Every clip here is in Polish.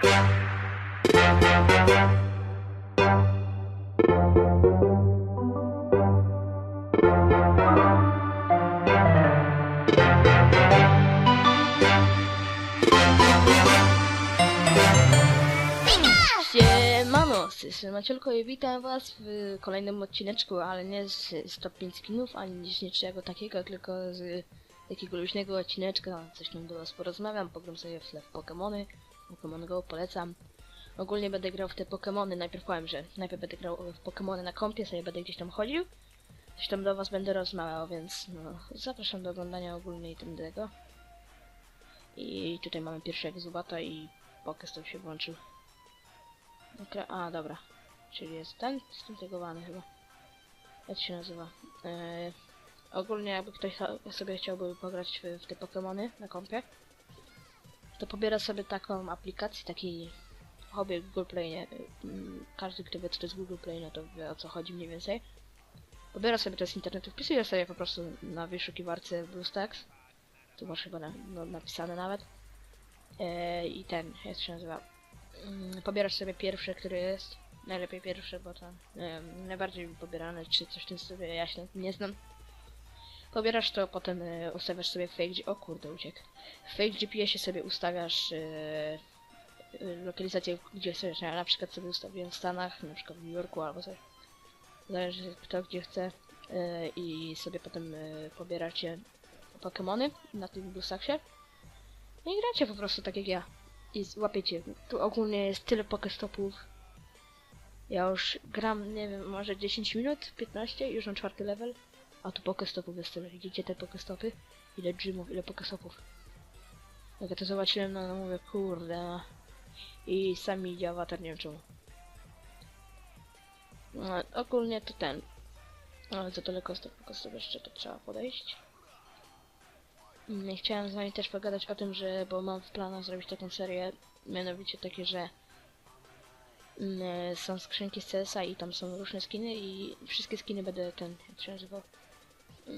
Siemano, z tej strony Macielko i witam was w kolejnym odcineczku, ale nie z, z top 5 skinów, ani z niczego takiego, tylko z takiego luźnego odcineczka, coś tam do was porozmawiam, pogram sobie w tle w Pokémony, Pokémon Go polecam. Ogólnie będę grał w te Pokémony, najpierw powiem, że najpierw będę grał w Pokémony na kompie, sobie będę gdzieś tam chodził, coś tam do was będę rozmawiał, więc no, zapraszam do oglądania ogólnie i tym tego. I tutaj mamy pierwszego Zubata i Pokestop się włączył. Okra a, dobra. Czyli jest ten zintegrowany chyba. Jak się nazywa? Eee, ogólnie jakby ktoś sobie chciałby pograć w, w te Pokémony na kompie, to pobiera sobie taką aplikację, taki hobby Google Play, nie? Mm, Każdy, kto wie co to jest Google Play, no to wie o co chodzi mniej więcej. Pobiera sobie to z internetu, wpisuje sobie po prostu na wyszukiwarce BlueStacks. Tu masz chyba na, no, napisane nawet. Eee, I ten, jak się nazywa? Mm, pobierasz sobie pierwsze, który jest. Najlepiej pierwsze, bo to wiem, najbardziej pobierane, czy coś w tym sobie ja się nie znam. Pobierasz to, potem y, ustawiasz sobie fake O kurde, uciekł. W fake GPS-ie sobie ustawiasz y, y, lokalizację, gdzie chcesz. Ja na przykład sobie ustawiłem w Stanach, na przykład w New Yorku albo coś. Zależy kto gdzie chce. I sobie potem pobieracie Pokémony na tym Bluesaksie. I gracie po prostu tak jak ja i złapiecie. Tu ogólnie jest tyle pokestopów. Ja już gram, nie wiem, może 10 minut, 15, już mam czwarty level. A tu pokestopów jest tyle. Widzicie te pokestopy? Ile gymów, ile pokestopów. Jak ja to zobaczyłem, no, no mówię, kurde. no. I sami idzie awatar, nie wiem czemu. No, ogólnie to ten. Ale za daleko z tego pokestop jeszcze to trzeba podejść. Mm, Chciałem z wami też pogadać o tym, że, bo mam w planach zrobić taką serię, mianowicie takie, że mm, są skrzynki z CSa i tam są różne skiny i wszystkie skiny będę ten, jak się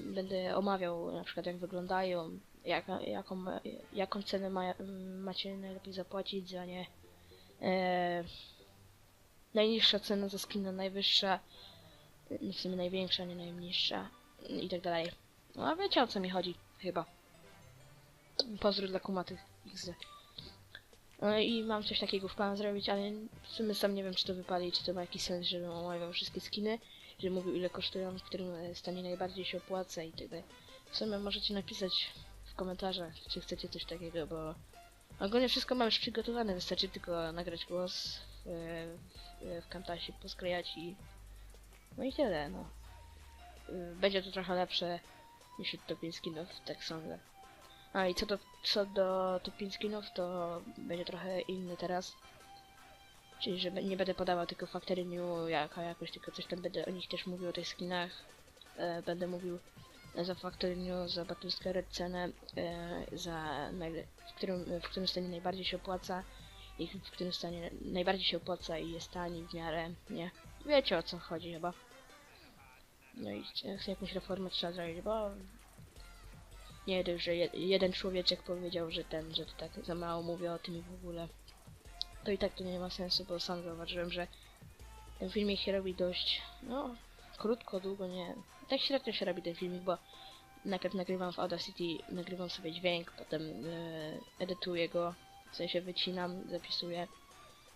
będę omawiał na przykład jak wyglądają, jaka, jaką, jaką cenę ma, macie najlepiej zapłacić za nie. E, najniższa cena za skina, najwyższa, w sumie największa, nie najmniejsza i tak dalej. No a wiecie o co mi chodzi, chyba. Pozdro dla kumatych XD. No i mam coś takiego w planie zrobić, ale w sumie sam nie wiem czy to wypali, czy to ma jakiś sens, żebym omawiał wszystkie skiny, że mówił ile kosztują, w którym e, stanie najbardziej się opłaca i dalej. W sumie możecie napisać w komentarzach, czy chcecie coś takiego, bo ogólnie wszystko mam już przygotowane, wystarczy tylko nagrać głos w, w, w Camtasie, posklejać i no i tyle, no. Będzie to trochę lepsze niż top 5 skinów, tak sądzę. A i co do, co do top 5 skinów, to będzie trochę inny teraz. Czyli, że nie będę podawał tylko Factory New jaka jakoś, tylko coś tam będę o nich też mówił, o tych skinach. E, będę mówił za Factory New, za Battlescarred cenę, e, za w którym, w którym stanie najbardziej się opłaca i w którym stanie najbardziej się opłaca i jest tani w miarę, nie? Wiecie o co chodzi chyba. No i jakąś reformę trzeba zrobić, bo nie dość, że je, jeden człowieczek powiedział, że ten, że to tak za mało mówię o tym i w ogóle. To i tak to nie ma sensu, bo sam zauważyłem, że ten filmik się robi dość, no, krótko, długo, nie. Tak średnio się robi ten filmik, bo najpierw nagrywam w Audacity, nagrywam sobie dźwięk, potem e, edytuję go, w sensie wycinam, zapisuję.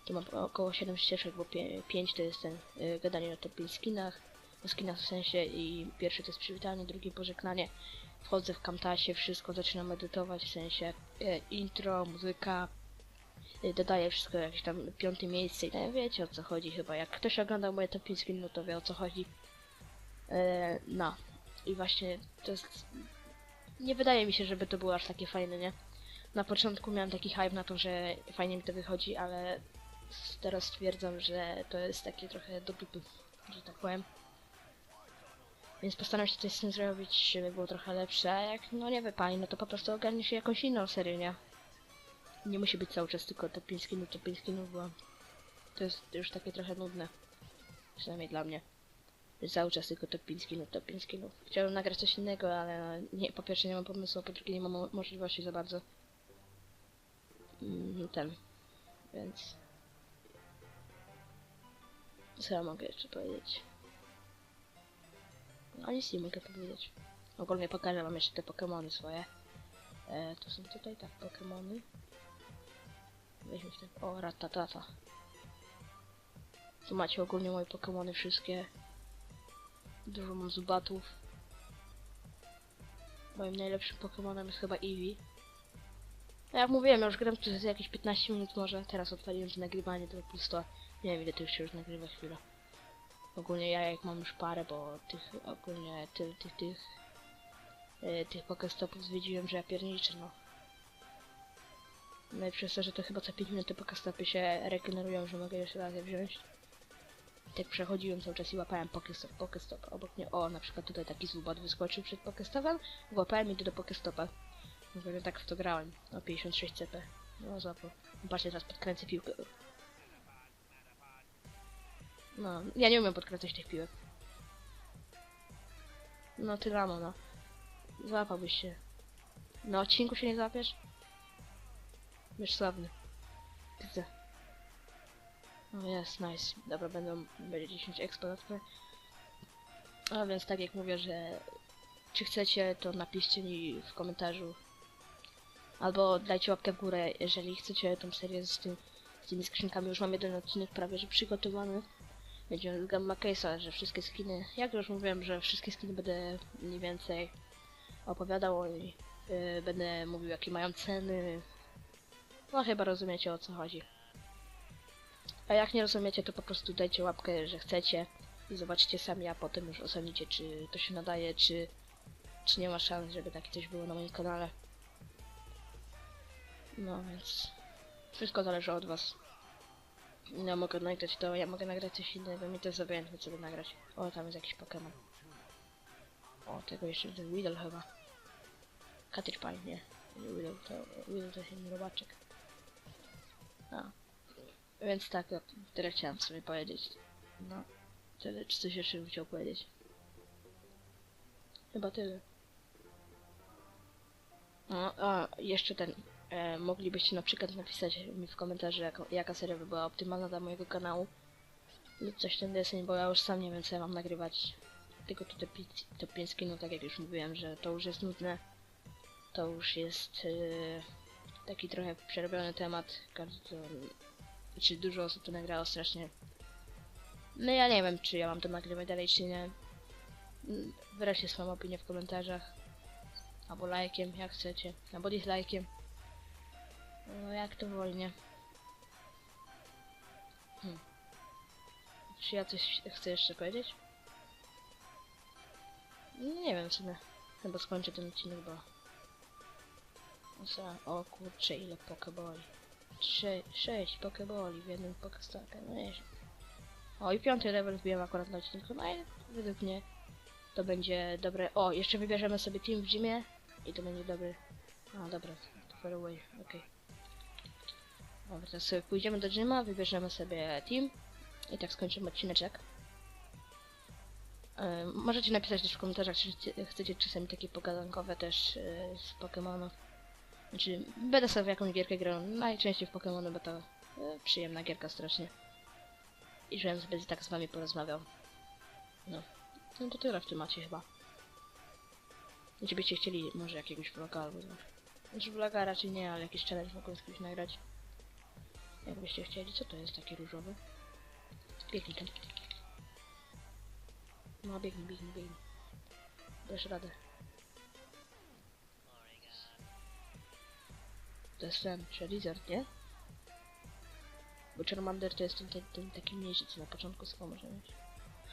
Tu mam około 7 ścieżek, bo 5 to jest ten e, gadanie o top 5 skinach, o skinach w sensie i pierwszy to jest przywitanie, drugi pożegnanie. Wchodzę w Camtasie, wszystko zaczynam edytować, w sensie e, intro, muzyka, dodaję wszystko jakieś tam piąte miejsce i tak, wiecie o co chodzi chyba. Jak ktoś oglądał moje top 5 skin, no to wie o co chodzi. E, no. I właśnie to jest... Nie wydaje mi się, żeby to było aż takie fajne, nie? Na początku miałem taki hype na to, że fajnie mi to wychodzi, ale teraz stwierdzam, że to jest takie trochę do dupy, że tak powiem. Więc postaram się coś z tym zrobić, żeby było trochę lepsze, a jak no nie wypali, no to po prostu ogarnie się jakąś inną serię, nie? Nie musi być cały czas tylko to 5 skinów, to 5 skinów, bo to jest już takie trochę nudne. Przynajmniej dla mnie. Cały czas tylko to 5 skinów, to 5 skinów. Chciałbym nagrać coś innego, ale nie, po pierwsze nie mam pomysłu, po drugie nie mam mo- możliwości za bardzo. Mm, ten. Więc... Co ja mogę jeszcze powiedzieć? No nic nie mogę powiedzieć. Ogólnie pokażę wam jeszcze te Pokemony swoje. E, to są tutaj tak Pokemony. Weźmy ten. O, ratatata. Tu macie ogólnie moje Pokemony wszystkie. Dużo mam zubatów. Moim najlepszym Pokemonem jest chyba Eevee. No jak mówiłem, ja już gram przez jakieś 15 minut może. Teraz odpaliłem to nagrywanie, to pusto. Nie wiem ile to już się już nagrywa chwila. Ogólnie ja jak mam już parę, bo tych ogólnie ty, tych tych yy, tych pokestopów zwiedziłem, że ja pierniczę, no. No i przez to, że to chyba co 5 minut te pokestopy się regenerują, że mogę jeszcze raz je wziąć. I tak przechodziłem cały czas i łapałem pokestop, pokestop. Obok mnie, o, na przykład tutaj taki zubat wyskoczył przed pokestopem, łapałem i do pokestopa. Mówię, tak w to grałem. O 56 CP. No złapał. Patrzcie, teraz podkręcę piłkę. No, ja nie umiem podkręcać tych piłek. No ty rano, no. Złapałbyś się. Na odcinku się nie złapiesz? Wiesz, sławny. Widzę. No jest, nice. Dobra, będą, będzie 10 expo na tyle. A więc tak jak mówię, że czy chcecie, to napiszcie mi w komentarzu. Albo dajcie łapkę w górę, jeżeli chcecie tą serię z, tym, z tymi skrzynkami. Już mam jeden odcinek prawie, że przygotowany. Będzie z Gamma Case'a, że wszystkie skiny, jak już mówiłem, że wszystkie skiny będę mniej więcej opowiadał i yy, będę mówił jakie mają ceny. No chyba rozumiecie o co chodzi. A jak nie rozumiecie, to po prostu dajcie łapkę, że chcecie i zobaczcie sami, a potem już ocenicie, czy to się nadaje, czy, czy nie ma szans, żeby takie coś było na moim kanale. No więc wszystko zależy od was. Ja mogę nagrać to, ja mogę nagrać coś innego, mi to jest co by nagrać. O, tam jest jakiś Pokémon. O, tego jeszcze ten Weedle chyba. Cottage Pie, nie. Weedle to, Weedle to się robaczek. No. Więc tak, no, tyle chciałem sobie powiedzieć. No. Tyle, czy coś jeszcze bym chciał powiedzieć? Chyba tyle. No, a, jeszcze ten. E, moglibyście na przykład napisać mi w komentarzu, jaka, jaka seria by była optymalna dla mojego kanału. Lub coś ten deseń, bo ja już sam nie wiem co ja mam nagrywać. Tylko to te, pi- te 5 skinów, tak jak już mówiłem, że to już jest nudne. To już jest e, taki trochę przerobiony temat. Każdy czy dużo osób to nagrało strasznie. No ja nie wiem, czy ja mam to nagrywać dalej, czy nie. Wyraźcie swoją opinię w komentarzach. Albo lajkiem, jak chcecie. Albo dislajkiem. No jak to wolnie. Hmm. Czy ja coś chcę jeszcze powiedzieć? Nie wiem w sumie. Chyba skończę ten odcinek, bo... Za- O kurczę, ile pokeboli. Sze sześć pokeboli w jednym pokestopie, no. O i piąty level wbiłem akurat na odcinku, no i według mnie to będzie dobre. O, jeszcze wybierzemy sobie team w gymie i to będzie dobry. A dobra, to far away, okej. Dobra, teraz sobie pójdziemy do gyma, wybierzemy sobie team i tak skończymy odcineczek. E, możecie napisać też w komentarzach, czy chcecie czasami takie pogadankowe też e, z Pokémonów. Znaczy, będę sobie w jakąś gierkę grał, najczęściej w Pokémony, bo to e, przyjemna gierka strasznie. I żebym sobie tak z wami porozmawiał. No. No to tyle w tym macie chyba. Gdybyście chcieli może jakiegoś vloga albo coś. Znaczy vloga raczej nie, ale jakiś challenge mogłem z kimś nagrać. Jakbyście chcieli, co to jest takie różowe? Biegnij tam. No biegnij, biegnij, biegnij. Dasz radę. To jest ten Charizard, nie? Bo Charmander to jest ten, ten, ten taki mniejszy, co na początku z może mieć.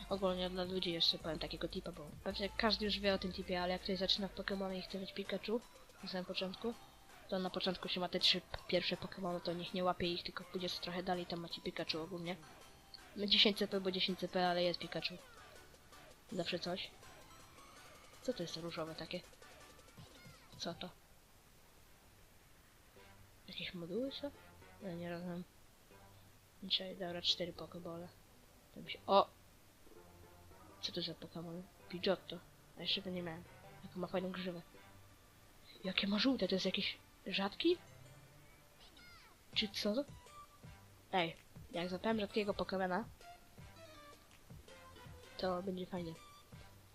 Ogólnie dla ludzi jeszcze powiem takiego tipa, bo pewnie każdy już wie o tym tipie, ale jak ktoś zaczyna w Pokémony i chce mieć Pikachu na samym początku, to na początku się ma te trzy pierwsze Pokémony, to niech nie łapie ich, tylko pójdzie sobie trochę dalej, tam macie Pikachu ogólnie. No 10 CP, bo 10 CP, ale jest Pikachu. Zawsze coś. Co to jest różowe takie? Co to? Jakieś moduły są? Ja nie rozumiem. Dzisiaj, dobra, cztery pokebole. Się... O! Co to za Pokémon? Pidgeotto. A jeszcze go nie miałem. Jaką ma fajną grzywę. Jakie ma żółte? To jest jakiś rzadki? Czy co? Ej, jak zapałem rzadkiego Pokemona, to będzie fajnie.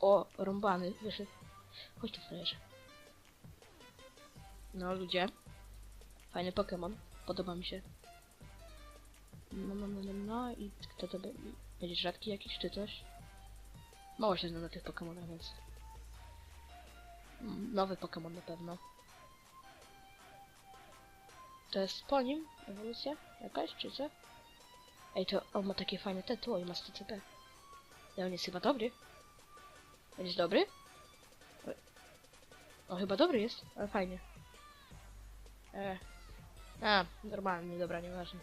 O, rąbany wyszedł. Chodź tu, frajerze. No, ludzie. Fajny Pokémon. Podoba mi się. No, no, no, no, no i kto to będzie? Będzie rzadki jakiś czy coś? Mało się znam na tych Pokémonach, więc... Mm, Nowy Pokémon na pewno. To jest po nim ewolucja jakaś, czy co? Ej, to on ma takie fajne te tu i ma 100 CP. I on jest chyba dobry. On dobry? O, chyba dobry jest, ale fajnie. E. A, normalnie, dobra, nieważne.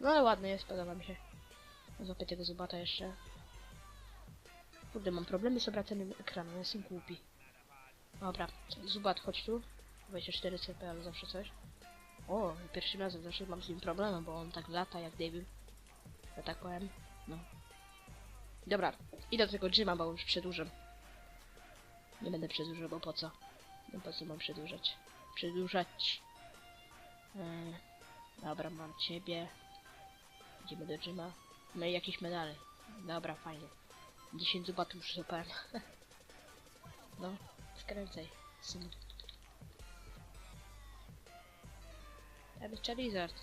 No ale ładny jest, podoba mi się. Złapię tego zubata jeszcze. Kurde, mam problemy z obracaniem ekranu, jestem głupi. Dobra, zubat, chodź tu. 24 CP, ale zawsze coś. O, pierwszym razem zawsze mam z nim problemy, bo on tak lata jak debil. Ja tak powiem. No. Dobra, idę do tego Jima, bo już przedłużam. Nie będę przedłużał, bo po co? No po co mam przedłużać? Przedłużać. Eee, dobra, mam ciebie. Idziemy do Jima. No i jakieś medale. Dobra, fajnie. 10 zubatów już złapałem. no, skręcaj, synu. Tam jest Charizard.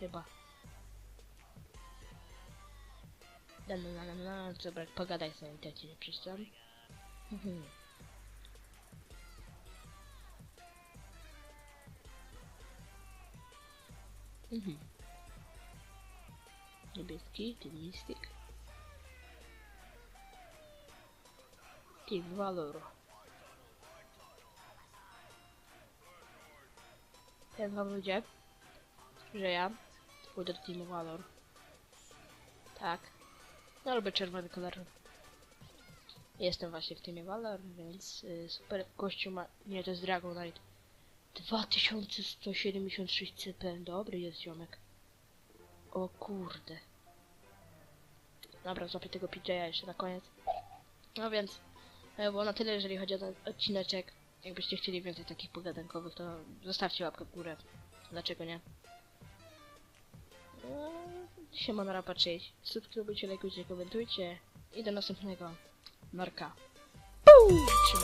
Chyba. No, no, no, no, no, dobra, pogadaj sobie, to ci nie przystoi. Mhm. Mhm. Niebieski, ten mistyk. Team Valor. Ten wam ludzie, że ja pójdę do Team Valor. Tak. No lubię czerwony kolor. Jestem właśnie w Teamie Valor, więc y, super gościu ma... Nie, to jest Dragonite. 2176 CP, dobry jest ziomek. O kurde. Dobra, złapię tego PJ'a jeszcze na koniec. No więc, e, było na tyle, jeżeli chodzi o ten odcineczek. Jakbyście chcieli więcej takich pogadankowych, to zostawcie łapkę w górę. Dlaczego nie? Eee, Siema na rapa, cześć. Subskrybujcie, lajkujcie, komentujcie. I do następnego. Się.